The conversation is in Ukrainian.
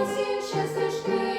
осінь ще стежки.